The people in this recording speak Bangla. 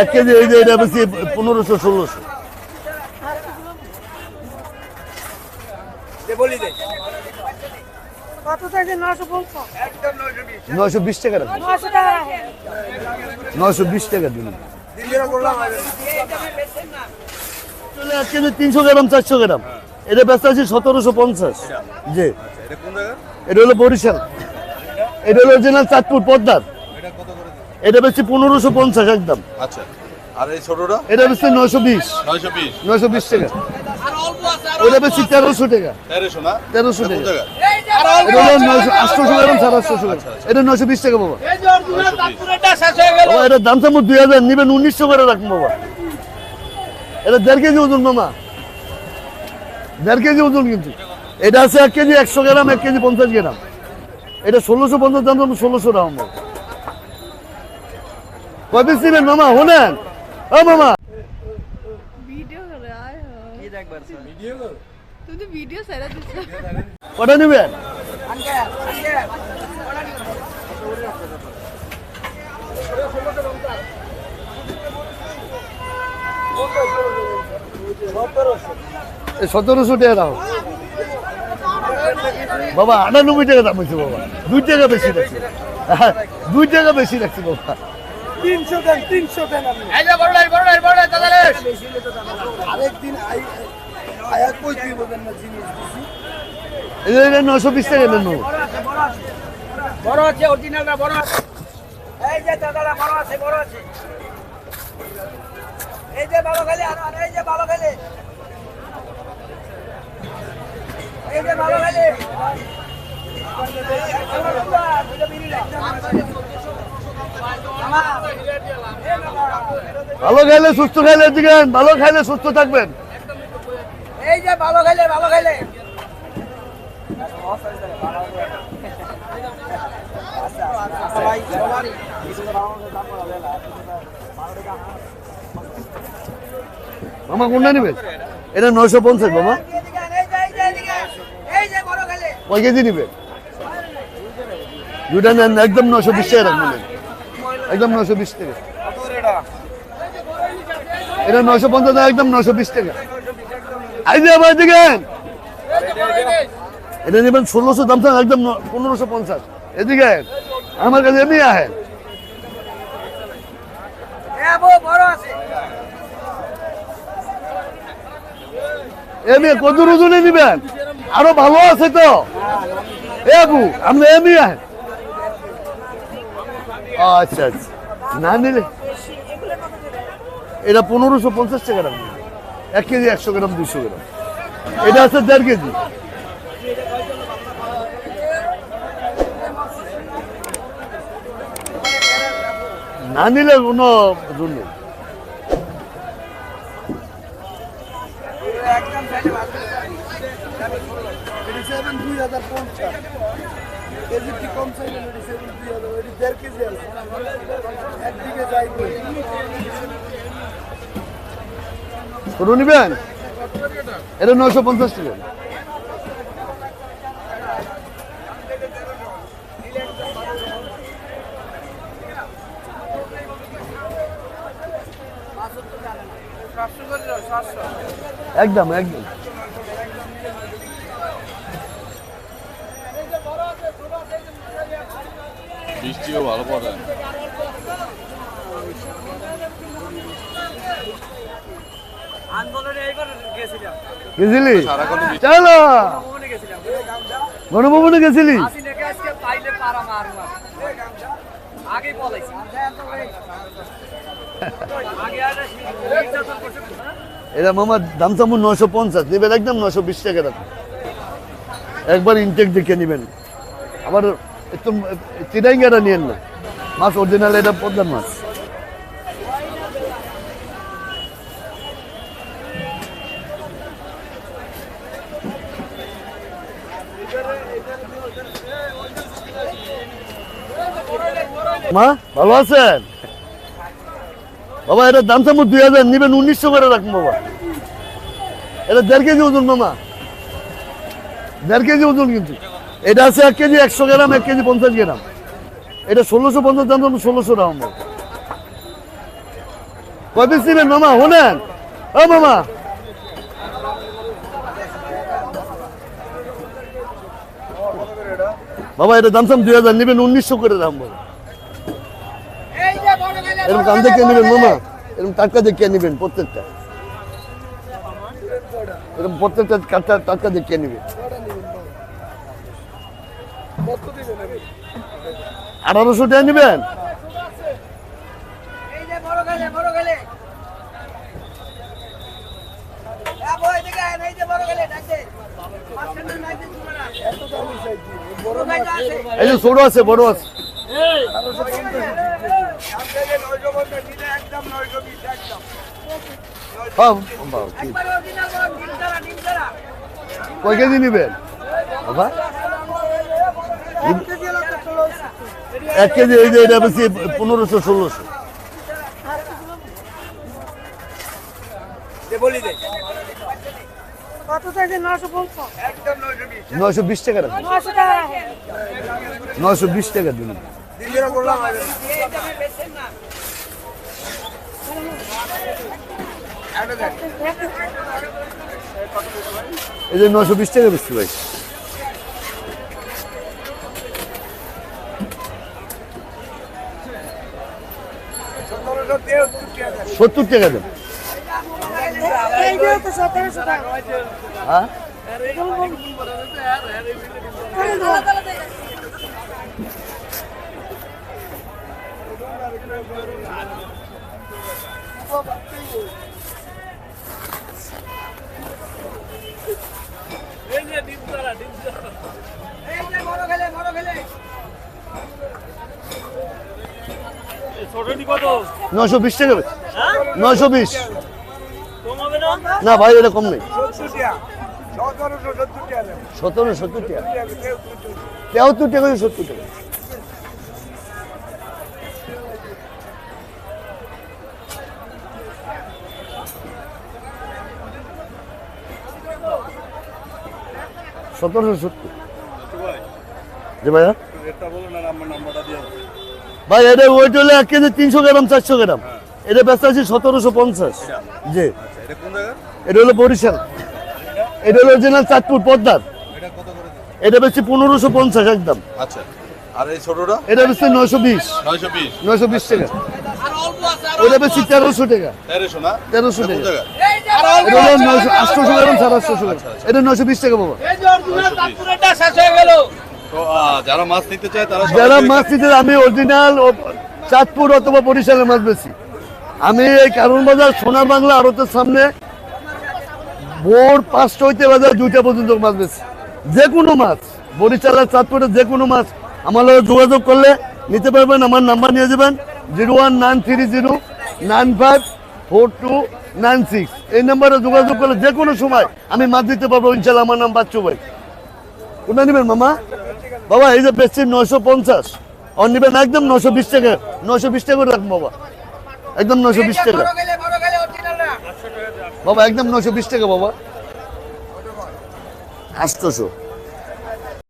এক কেজি এই যে এটা বেশি পনেরোশো ষোলোশো। নয়শো বিশ। টাকা নয়শো বিশ টাকা দিন। এক কেজি তিনশো গ্রাম চারশো গ্রাম। এটা ব্যস্ত আছে সতেরোশো পঞ্চাশ। জি। এটা হলো বরিশাল। এটা হলো অরিজিনাল চাঁদপুর পদ্মার। এটা বেশি পনেরোশো পঞ্চাশ একদম। আচ্ছা। আর এই ছোটটা? এটা বেশি নয়শো বিশ। নয়শো বিশ। নয়শো বিশ টাকা। ওটা বেশি তেরোশো টাকা। তেরোশো না? তেরোশো টাকা। এটা নয়শো আটশোশো গ্রাম সাড়ে আটশোশো এটা নয়শো বিশ টাকা বাবা। বাবা এটা দাম চামো দুই হাজার। নিবেন উনিশশো করে রাখুন বাবা। এটা দেড় কেজি ওজন মামা। দেড় কেজি ওজন কিন্তু। এটা আছে এক কেজি একশো গ্রাম এক কেজি পঞ্চাশ গ্রাম। এটা ষোলোশো পঞ্চাশ দাম ষোলোশো টাকা বাবা কয় পিস নিবেন মামা শোনেন ও মামা ভিডিও করে আয় কি দেখবার ভিডিও তুমি তো ভিডিও সারা দিচ্ছ কটা নিবেন? এই সতেরোশো টাকা দাও। বাবা আটানব্বই টাকা দাম হয়েছে বাবা। দুই টাকা বেশি রাখছি। হ্যাঁ, দুই টাকা বেশি রাখছি বাবা। তিনশো দেন তিনশো দেন আপনি। আরেকদিন আই- আয়া কই দিব দেন না জিনিস দিছি এই যে এটা নশো বিশ টাকা দেন বাবা বড় আছে অরিজিনালটা বড় আছে এই যে দাদারা বড় আছে বড় আছে। এই যে ভালো খেলে আর আর এই যে ভালো খেলে এই যে ভালো খেলে ভালো খাইলে সুস্থ খাইলে দিকেন ভালো খাইলে সুস্থ থাকবেন। এই যে ভালো খেলে ভালো খেলে। মামা কোনটা নেবেন এটা নয়শো পঞ্চাশ খেলে। কয় কেজি নেবেন দুটা নেন একদম নশো বিশ টাকা রাখবেন। একদম নশো বিশ টাকা। এটা নয়শো পঞ্চাশ টাকা, একদম নয়শো বিশ টাকা। আই যে আবার দিকেন এটা নেবেন ষোলোশো দাম থাক একদম পনেরোশো পঞ্চাশ। এদিকে আমার কাছে এমনি আহেন হ্যাঁ এমনি ওজনে নিবেন। আরও ভালো আছে তো। এ আবু আপনি এমনি আহেন আচ্ছা আচ্ছা। না নিলে এটা পনেরোশো পঞ্চাশ টাকা রাখবেন এক কেজি একশো গ্রাম দুশো গ্রাম। এটা আছে দেড় কেজি। না নিলে কোনো কেজি কম দেড় কেজি আছে। যাই ছোট নিবেন? এটা নয়শো পঞ্চাশ টাকা। একদম একদম। বৃষ্টিও ভালো পড়ে গেছিলি? চলো। গণভবনে গেছিলি? আসি নাকি আজকে পাইলে পারা মারবো আগে বলাইছি আগে আর নির্যাতন করছে এটা মামার দাম চামু নয়শো পঞ্চাশ। নেবেন একদম নয়শো বিশ টাকা রাখুন একবার ইনটেক দেখে নেবেন। আবার একটু চিরাইঙ্গাটা নিয়েন না। মাছ অরিজিনাল এটা পদ্মার মাছ। মা, ভালো আছেন? বাবা, এটা দাম চামু দুই হাজার, নিবেন উনিশশো করে রাখুন বাবা। এটা দেড় কেজি ওজন মামা। দেড় কেজি ওজন কিন্তু। এটা আছে এক কেজি একশো গ্রাম, এক কেজি পঞ্চাশ গ্রাম। এটা ষোলোশো পঞ্চাশ, দাম দাম ষোলোশো টাকা কয় পিস নেবেন মামা? শোনেন। ও মামা বাবা, এটা দাম সাম দুই হাজার, নেবেন উনিশশো করে দাম বাবা এরকম দাম দেখিয়ে নেবেন, মামা? এরকম টাটকা দেখিয়ে নেবেন, প্রত্যেকটা। এরকম প্রত্যেকটা টাটকা টাটকা দেখিয়ে নেবেন। আঠারোশো টাকা নেবেন? এই যে ছোট আছে বড় আছে। হ্যাঁ, কয় কেজি নেবেন? এক কেজি এই যে এটা বেশি পনেরোশো ষোলোশো। কত থেকে 950 নয়শো বিশ টাকা রাখুন 900 টাকা নয়শো বিশ টাকা দিন। এই যে নয়শো বিশ টাকা বেশি ভাই। সত্তর টাকা দেন। এই যে তো 1700 টাকা হ্যাঁ এই যে বড় গেলে বড় গেলে নয়শো বিশ টাকা বেশি নয়শো বিশ না ভাই এটা কম নেই। সতেরো সত্তর টাকা তেহাত্তর টাকা সত্তর টাকা। সতেরোশো সত্তর। জি ভাইয়া? ভাই এটা ওয়েট হলে এক কেজি তিনশো গ্রাম চারশো গ্রাম। এটা ব্যস্ত আছে সতেরোশো পঞ্চাশ। জি। এটা কোন এটা হলো বরিশাল। এটা হলো অরিজিনাল চাঁদপুর পদ্মার। এটা কত বেশি পনেরোশো পঞ্চাশ একদম। আচ্ছা। আর এই ছোটটা? এটা বেশি নয়শো বিশ। নয়শো বিশ। নয়শো বিশ টাকা। ওটা বেশি তেরোশো টাকা। তেরোশো না? তেরোশো টাকা। এটা হলো নয়শো আটশোশো গ্রাম সাড়ে আটশোশো গ্রাম। এটা নয়শো বিশ টাকা বাবা। এই যে অরিজিনাল তারপুরেরটা শেষ হয়ে গেল। তো আহ, যারা মাছ নিতে চায় তারা যারা মাছ নিতে আমি অরিজিনাল চাঁদপুর অথবা বরিশালের মাছ বেশি আমি এই কারণ বাজার সোনার বাংলা আড়তের সামনে ভোর পাঁচটা হইতে বাজার দুইটা পর্যন্ত মাছ বেশি যে কোনো মাছ, বরিশালের চাঁদপুরের যে কোনো মাছ, আমার যোগাযোগ করলে নিতে পারবেন, আমার নাম্বার নিয়ে যাবেন, zero one nine three zero nine five four two nine six. এই নাম্বারে যোগাযোগ করলে যে কোনো সময় আমি মাছ দিতে পারব ইনশাল্লাহ আমার নাম বাচ্চু ভাই। কোনটা নেবেন মামা? বাবা, এই যে বেচছি নয়শো পঞ্চাশ। আর নেবেন একদম নয়শো বিশ টাকা, নয়শো বিশ টাকা রাখুন বাবা। একদম নয়শো বিশ টাকা। বাবা একদম নয়শো বিশ টাকা বাবা। আটশোশো